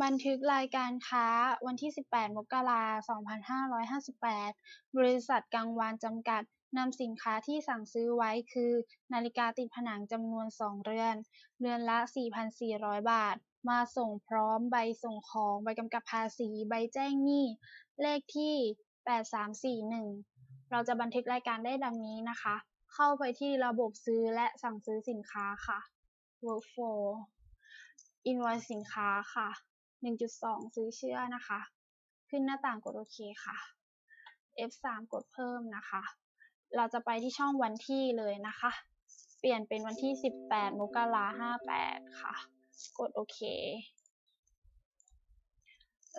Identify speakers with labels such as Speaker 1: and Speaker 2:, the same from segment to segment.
Speaker 1: บันทึกรายการค้า วันที่ 18 มกราคม 2558 บริษัทกังวานจำกัดนำสินค้าที่สั่งซื้อไว้คือ นาฬิกาติดผนังจำนวน 2 เรือน เรือนละ 4,400 บาท มาส่งพร้อมใบส่งของ ใบกำกับภาษี ใบแจ้งหนี้ เลขที่ 8341 เราจะบันทึกรายการได้ดังนี้นะคะ เข้าไปที่ระบบซื้อและสั่งซื้อสินค้าค่ะ Workflow Invoice สินค้าค่ะ 1.2 ซื้อเชื่อนะคะ ขึ้นหน้าต่างกดโอเคค่ะ F3 กดเพิ่มนะคะ เราจะไปที่ช่องวันที่เลยนะคะ เปลี่ยนเป็นวันที่ 18 มกราคม58ค่ะ กดโอเค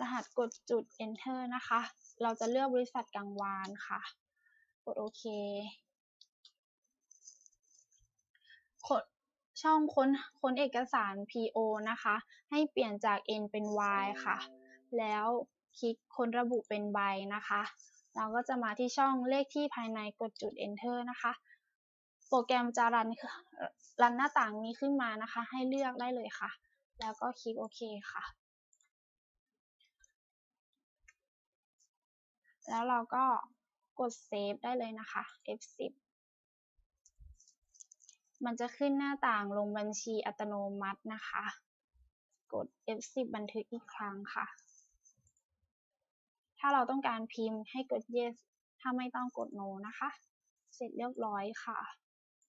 Speaker 1: รหัสกดจุด enter นะคะ เราจะเลือกบริษัทกังวานค่ะ กดโอเค ช่องค้นค้นเอกสาร PO นะคะ ให้เปลี่ยนจาก N เป็น Y ค่ะ แล้วคลิกค้นระบุเป็นใบนะคะ เราก็จะมาที่ช่องเลขที่ภายในกดจุด Enter นะคะ โปรแกรมจะรันรันหน้าต่างนี้ขึ้นมานะคะ ให้เลือกได้เลยค่ะ แล้วก็คลิกโอเคค่ะ แล้วเราก็กดเซฟได้เลยนะคะ F10 มันจะขึ้นหน้าต่างลงบัญชีอัตโนมัตินะคะ กด F10 บันทึกอีกครั้งค่ะ ถ้าเราต้องการพิมพ์ให้กด yes ถ้าไม่ต้องกด no นะคะ เสร็จเรียบร้อยค่ะ